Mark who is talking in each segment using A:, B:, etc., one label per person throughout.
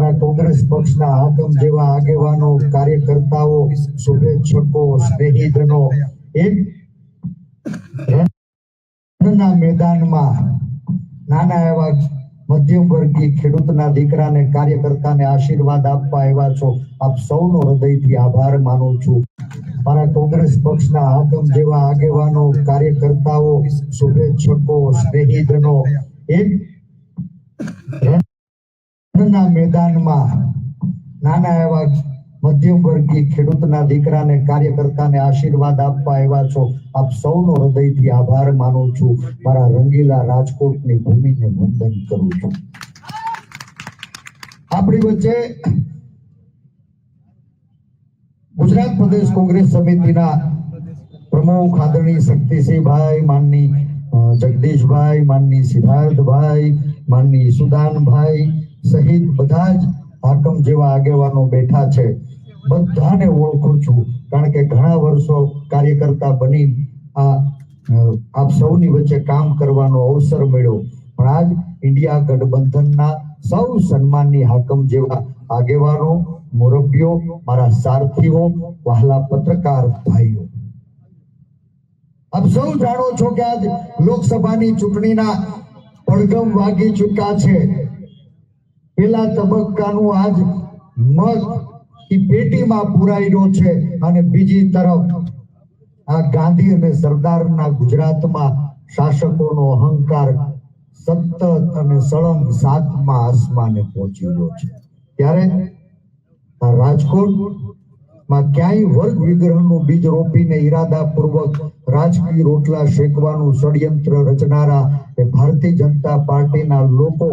A: મારા કોંગ્રેસ પક્ષના હાકમ જેવા આગેવાનો, કાર્યકર્તાઓ, શુભેચ્છકો, સ્નેહીજનો એક મેદાનમાં નાના એવા મધ્યમ વર્ગીય ખેડૂતના દીકરાને, કાર્યકર્તાને આશીર્વાદ આપવા આવ્યા છો. આપ સૌનો હૃદયથી આભાર માનું છું. મારા કોંગ્રેસ પક્ષના હાકમ જેવા આગેવાનો, કાર્યકર્તાઓ, શુભેચ્છકો, સ્નેહીજનો એક રણના મેદાનમાં નાના એવા મધ્યમ વર્ગીય ખેડૂતના દીકરાને કાર્યકર્તાને આશીર્વાદ આપવા આવ્યા છો. આપ સૌનો હૃદયથી આભાર માનું છું. મારા રંગીલા રાજકોટની ભૂમિને વંદન કરું છું. આપણી વચ્ચે ગુજરાત પ્રદેશ કોંગ્રેસ સમિતિના પ્રમુખ આદરણીય શક્તિસિંહભાઈ, માનની જગદીશભાઈ, માનની સિદ્ધાર્થભાઈ, માનની સુદાનભાઈ સહિત બધા જ હાકમ જેવા આગેવાનો બેઠા છે. બધાને ઓળખું છું, કારણ કે ઘણા વર્ષો કાર્યકર્તા બની આ આપ સૌની વચ્ચે કામ કરવાનો અવસર મળ્યો. પણ આજ ઇન્ડિયા ગઠબંધનના સૌ સન્માનની હાકમ જેવા આગેવાનો મુરબ્બીઓ મારા સારથીઓ, વહાલા પત્રકાર ભાઈઓ. આપ સૌ જાણો છો કે આજ લોકસભાની ચૂંટણીના પડઘમ વાગી ચૂક્યા છે. પેલા તબક્કાનું આજ મત ઈ પેટીમાં પુરાયેલો છે અને બીજી તરફ આ ગાંધી અને સરદારના ગુજરાતમાં શાસકોનો અહંકાર સતત અને સળંગ સાતમા આસમાને પહોંચી છે. ત્યારે આ રાજકોટમાં ક્યાંય વર્ગ વિગ્રહનું બીજ રોપીને ઈરાદાપૂર્વક રાજકીય રોટલા શેકવાનું ષડયંત્ર રચનારા એ ભારતીય જનતા પાર્ટીના લોકો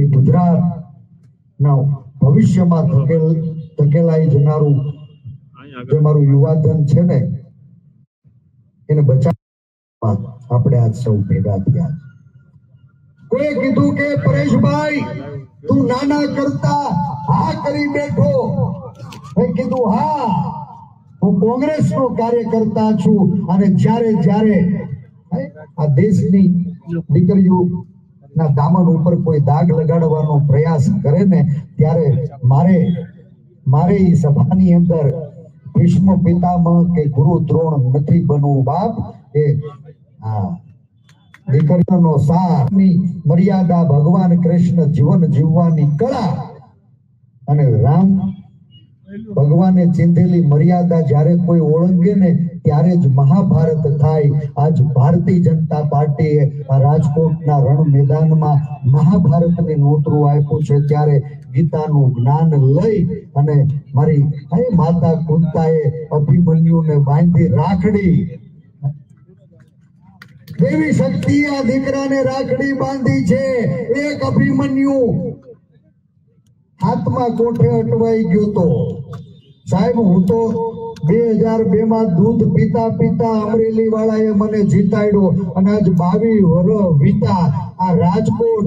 A: તે ગુજરાતના ભવિષ્યમાં ધકેલ, ધકેલાઈ જનારું જે મારું યુવાધન છે ને, એને બચાવવા આપણે આજ સૌ ભેગા થયા કોઈ કીધું કે, પરેશભાઈ, તું નાના કરતા હા કરી બેઠો. મેં કીધું, હા, હું કોંગ્રેસનો કાર્યકર્તા છું અને જ્યારે જ્યારે, આ દેશની દીકરીઓ ના દામન ઉપર કોઈ દાગ લગાડવાનો પ્રયાસ કરે ને, ત્યારે મારે મારે એ સભાની અંદર ભીષ્મ પિતામહ કે ગુરુ દ્રોણ નથી બનવું બાપ, એ દીકરીનો સારની મર્યાદા ભગવાન કૃષ્ણ જીવન જીવવાની કળા અને રામ ભગવાને ચિંધેલી મર્યાદા જ્યારે કોઈ ઓળંગે ને ત્યારે જ મહાભારત થાય. આજ ભારતીય જનતા પાર્ટીએ રાજકોટના રણ મેદાનમાં મહાભારતને નોતરું આપ્યું છે. ત્યારે ગીતાનું જ્ઞાન લઈ અને મારી હે માતા કુંતાએ અભિમન્યુને બાંધી રાખડી. દેવી શક્તિ આ દીકરાને રાખડી બાંધી છે. એક અભિમન્યુ હાથમાં કોઠે અટવાઈ ગયો તો. સાહેબ, હું તો અમરેલી વાળાએ મને રાજકોટ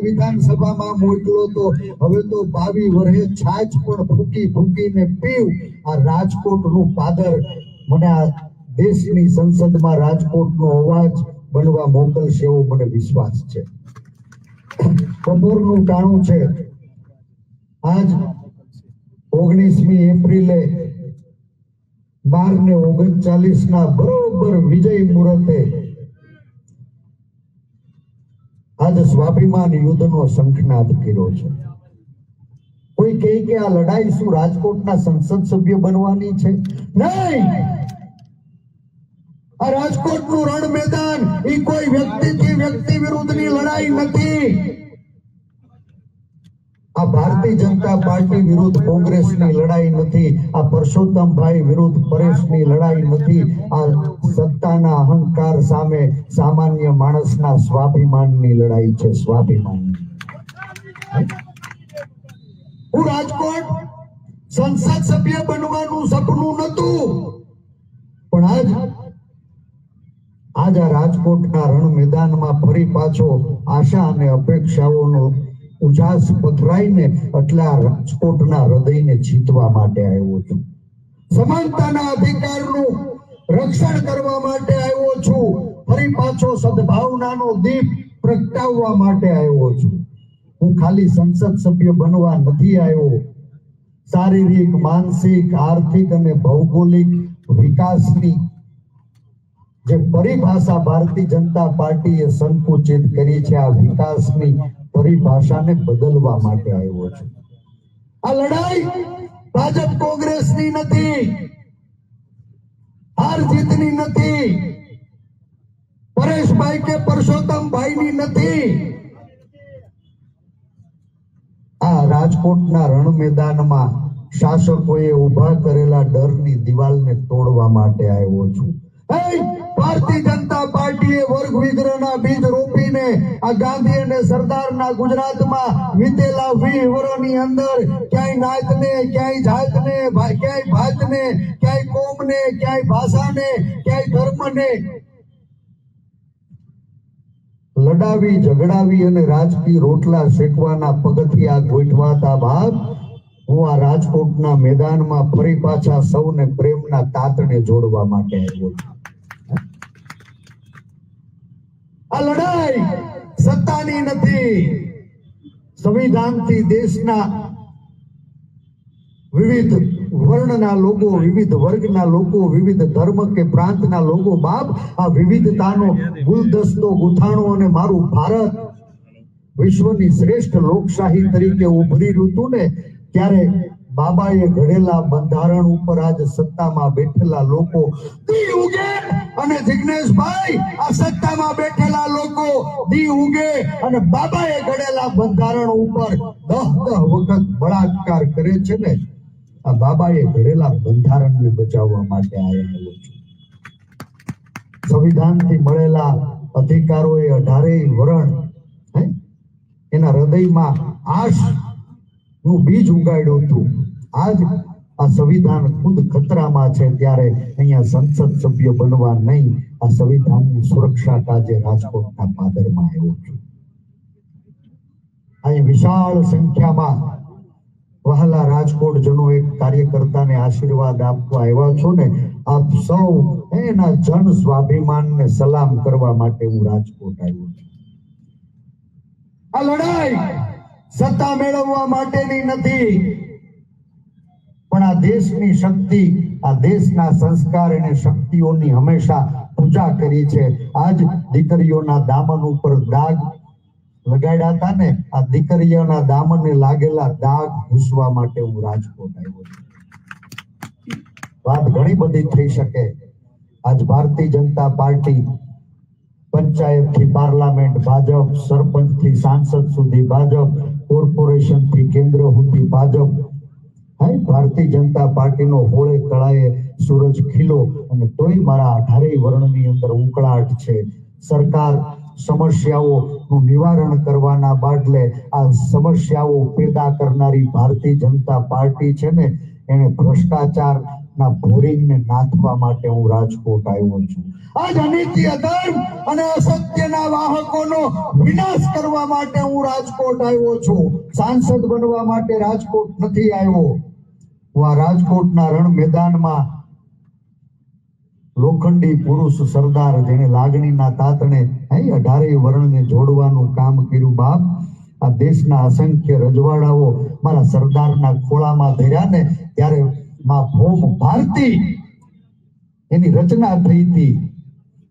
A: વિધાનસભામાં મોકલો તો હવે તો બાવી વરે છાછ પણ ફૂકી ફૂકીને પીવ. આ રાજકોટનું પાદર મને આ દેશની સંસદમાં રાજકોટનો અવાજ બનવા મોકલશે એવો મને વિશ્વાસ છે. બપોરનું ટાણું છે. આજ ઓગણીસમી એપ્રિલે બાર ને ઓગણચાલીસ ના બરોબર વિજય મુહૂર્તે આજ સ્વાભિમાન યુદ્ધનો શંખનાદ કર્યો છે. કોઈ કહે કે આ લડાઈ શું રાજકોટના સંસદ સભ્ય બનવાની છે? નહીં! આ રાજકોટનું રણ મેદાન એ કોઈ વ્યક્તિથી વ્યક્તિ વિરુદ્ધની લડાઈ નથી. આ ભારતીય જનતા પાર્ટી વિરુદ્ધ કોંગ્રેસની લડાઈ નથી. આ પરસોત્તમભાઈ વિરુદ્ધ પરેશની લડાઈ નથી. આ સત્તાના અહંકાર સામે સામાન્ય માણસના સ્વાભિમાનની લડાઈ છે, સ્વાભિમાન. હું રાજકોટ સંસદ સભ્ય બનવાનું સપનું નતું પણ આજ આજ આ રાજકોટના રણ મેદાનમાં ફરી પાછો આશા અને અપેક્ષાઓનો ઉજાસ પથરાઈને એટલે રાજકોટના હૃદયને જીતવા માટે આવ્યો છું. સમાનતાના અધિકારનું રક્ષણ કરવા માટે આવ્યો છું. ફરી પાછો સદભાવનાનો દીપ પ્રગટાવવા માટે આવ્યો છું. હું ખાલી સંસદ સભ્ય બનવા નથી આવ્યો. શારીરિક, માનસિક, આર્થિક અને ભૌગોલિક વિકાસની જે પરિભાષા ભારતીય જનતા પાર્ટીએ સંકુચિત કરી છે આ વિકાસની પરિભાષાને બદલવા માટે આવ્યો છે. આ લડાઈ ભાજપ કોંગ્રેસની નથી, હાર જીતની નથી, પરેશભાઈ કે પરસોત્તમભાઈની નથી. આ રાજકોટના રણ મેદાનમાં શાસકોએ ઊભા કરેલા ડરની દિવાલને તોડવા માટે આવ્યો છું. ભારતીય જનતા પાર્ટીએ વર્ગ વિગ્રહના બીજ રોપીને આ ગાંધી અને સરદારના ગુજરાતમાં વીતેલા વર્ષની અંદર ક્યાંય નાતને, ક્યાંય જાતને ક્યાંય ભાતને, ક્યાંય કોમને, ક્યાંય ભાષાને, ક્યાંય ધર્મને લડાવી, ઝઘડાવી અને રાજકીય રોટલા શેકવાના પગથિયા ગોઠવાતા બાદ હું આ રાજકોટના મેદાનમાં ફરી પાછા સૌને પ્રેમના તાતને જોડવા માટે આવ્યો છું. આ લડાઈ સત્તાની નથી. સંવિધાનથી દેશના વિવિધ વર્ણના લોકો, વિવિધ વર્ગના લોકો, વિવિધ ધર્મ કે પ્રાંતના લોકો, બાપ, આ વિવિધતાનો ગુલદસ્તો, ગુથાણો અને મારું ભારત વિશ્વની શ્રેષ્ઠ લોકશાહી તરીકે ઉભરી ઋતુને ત્યારે બાબાએ ઘડેલા બંધારણ ઉપર આજ સત્તામાં બેઠેલા લોકો, દી ઉગે અને જિગ્નેશભાઈ, આ સત્તામાં બેઠેલા લોકો, દી ઉગે અને બાબાએ ઘડેલા બંધારણ ઉપર દહ દહ વખત બળાત્કાર કરે છે ને, આ બાબાએ ઘડેલા બંધારણને બચાવવા માટે આવેલો છું. સંવિધાનથી મળેલા અધિકારોએ અઢારેય વરણ એના હૃદયમાં આશ નું બીજ ઉગાડ્યું હતું આજ આ સંવિધાન ખુદ ખતરામાં છે ત્યારે અહીંયા સંસદ સભ્ય બનવા નહીં. આ સંવિધાનની સુરક્ષા કાજે રાજકોટના પાદરમાં આવ્યો છું. અહીં વિશાળ સંખ્યામાં વહાલા રાજકોટ જનો એક કાર્યકર્તાને આશીર્વાદ આપવા આવ્યા છો ને, આપ સૌ એના જન સ્વાભિમાનને સલામ કરવા માટે હું રાજકોટ આવ્યો છું. આ લડાઈ સત્તા મેળવવા માટેની નથી. પણ આ દેશની શક્તિ, આ દેશના સંસ્કાર અને શક્તિઓની હંમેશા પૂજા કરી છે. આજ દીકરીઓના દામન ઉપર દાગ લગાડ્યા હતા ને, આ દીકરીઓના દામનને લાગેલા દાગ ઘૂસવા માટે હું રાજકોટ આવ્યો વાત ઘણી બધી થઈ શકે. આજ ભારતીય જનતા પાર્ટી પંચાયતથી પાર્લામેન્ટ ભાજપ સરપંચથી સાંસદ સુધી ભાજપ કોર્પોરેશનથી કેન્દ્ર સુધી ભાજપ. ભારતીય જનતા પાર્ટીનો હોળે કળાએ સૂરજ ખીલો અને તોય મારા અઢારેય વર્ણની અંદર ઉકળાટ છે. સરકાર સમસ્યાઓનું નિવારણ કરવાના બાદલે આ સમસ્યાઓ પેદા કરનારી ભારતીય જનતા પાર્ટી છે ને, એને ભ્રષ્ટાચાર ના બોરિંગને નાથવા માટે હું રાજકોટ આવ્યો છું. આજ અનિત્ય ધર્મ અને અસત્યના વાહકોનો વિનાશ કરવા માટે હું રાજકોટ આવ્યો છું. સાંસદ બનવા માટે રાજકોટ નથી આવ્યો. હું આ રાજકોટના રણ મેદાનમાં લોખંડી પુરુષ સરદાર જેને લાગણીના તાતણે અહીં અઢારે વર્ણને જોડવાનું કામ કર્યું બાપ. આ દેશના અસંખ્ય રજવાડાઓ મારા સરદારના ખોળામાં ધર્યા ને ત્યારે માં ભૂમ ભારતી એની રચના થઈ હતી.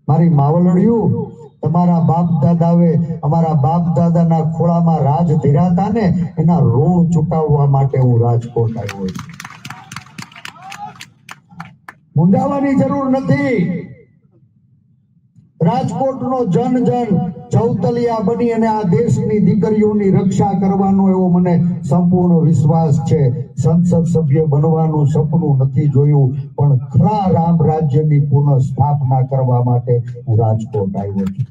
A: મારી માવલડિયું તમારા બાપ દાદાવે અમારા બાપ દાદાના ખોળામાં રાજ ધીરાતા ને, એના ઋણ ચૂકવવા માટે હું રાજકોટ આવ્યો છું. મુંડાવાની જરૂર નથી. રાજકોટનો જન જન ચૌતલિયા બની અને આ દેશની દીકરીઓની રક્ષા કરવાનો એવો મને સંપૂર્ણ વિશ્વાસ છે. સંસદ સભ્ય બનવાનું સપનું નથી જોયું, પણ ખરા રામ રાજ્યની પુનઃ સ્થાપના કરવા માટે હું રાજકોટ આવ્યો છું.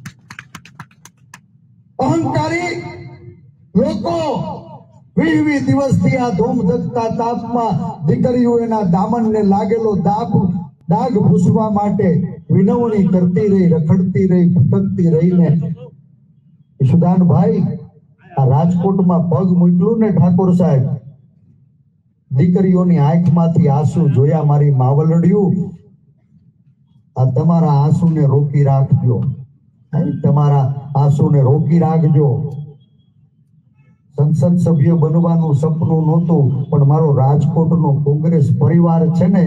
A: અહંકારી લોકો વીસ વીસ દિવસથી આ ધૂમધકતા તાપમાં દીકરીઓ એના દામનને લાગેલો દાગ દાગ ભૂસવા માટે વિનવણી કરતી રહી, રખડતી રહી, ભટકતી રહીને. ઈશુદાનભાઈ આ રાજકોટમાં પગ મૂક્યું ને ઠાકોર સાહેબ? દીકરીઓની આંખમાંથી આંસુ જોયા મારી માવલડિયું. આ તમારા આંસુને રોકી રાખજો. તમારા આંસુને રોકી રાખજો. સંસદ સભ્ય બનવાનું સપનું નહોતું, પણ મારો રાજકોટનો કોંગ્રેસ પરિવાર છે ને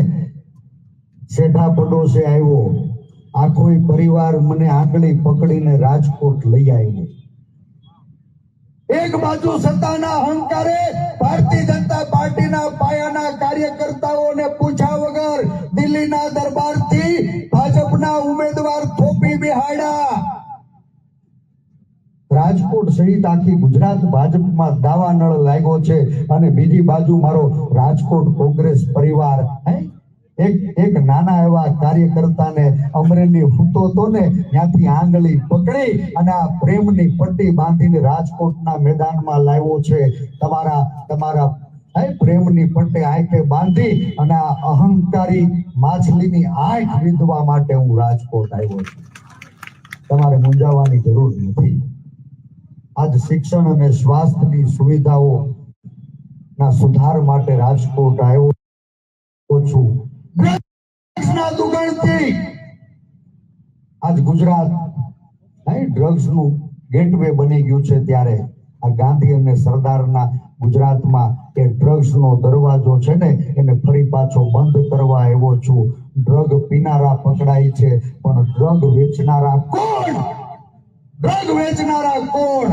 A: શેઠા પડોશે આવ્યો. આખો પરિવાર મને આંગળી પકડીને રાજકોટ લઈ આવ્યો. એક બાજુ સત્તાના અહંકારે ભારતીય જનતા પાર્ટીના પાયાના કાર્યકર્તાઓને પૂછ્યા વગર દિલ્હીના દરબારથી ભાજપના ઉમેદવાર થોપી બિહાડ્યા રાજકોટ સહિત આખી ગુજરાત ભાજપમાં દાવાનળ લાગ્યો છે અને બીજી બાજુ મારો રાજકોટ કોંગ્રેસ પરિવાર, હે? એક એક નાના એવા કાર્યકર્તાને અમરેલી તો ને ત્યાંથી આંગળી પકડી અને આ પ્રેમની પટ્ટી બાંધીને રાજકોટના મેદાનમાં લાવ્યો છે. તમારા તમારા પ્રેમની પટ્ટી આંખે બાંધી અને આ અહંકારી માછલીની આંખ વિંધવા માટે હું રાજકોટ આવ્યો છું. તમારે મૂંઝાવાની જરૂર નથી. આજ શિક્ષણ અને સ્વાસ્થ્યની સુવિધાઓ ના સુધાર માટે રાજકોટ આવ્યો છું. ડ્રગ્સના દુકાનથી આજ ગુજરાત ડ્રગ્સનું ગેટવે બની ગયું છે ત્યારે. આ ગાંધી અને સરદારના ગુજરાતમાં એ ડ્રગ્સ નો દરવાજો છે ને, એને ફરી પાછો બંધ કરવા આવ્યો છું. ડ્રગ પીનારા પકડાય છે, પણ ડ્રગ વેચનારા કોણ? ડ્રગ વેચનારા કોણ?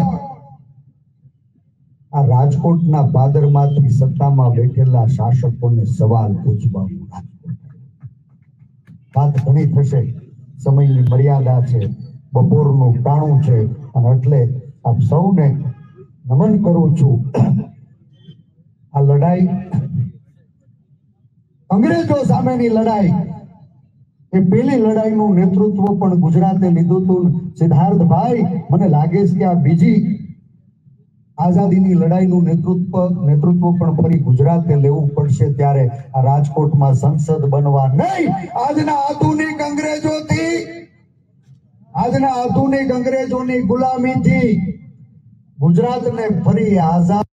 A: આ રાજકોટના ભાદરમાંથી સત્તામાં બેઠેલા શાસકોને સવાલ પૂછવા. વાત ઘણી થશે. સમયની મર્યાદા છે. બપોરનું ટાણું છે. અને એટલે આપ સૌને નમન કરું છું. આ લડાઈ અંગ્રેજો સામેની લડાઈ. એ પેલી લડાઈનું નેતૃત્વ પણ ગુજરાતે લીધું હતું સિદ્ધાર્થભાઈ, મને લાગે છે કે આ બીજી આઝાદીની લડાઈનું નેતૃત્વ નેતૃત્વ પણ ફરી ગુજરાતે લેવું પડશે ત્યારે આ રાજકોટમાં સંસદ બનવા નહીં. આજના આધુનિક અંગ્રેજોથી, આજના આધુનિક અંગ્રેજોની ગુલામીથી ગુજરાતને ફરી આઝાદ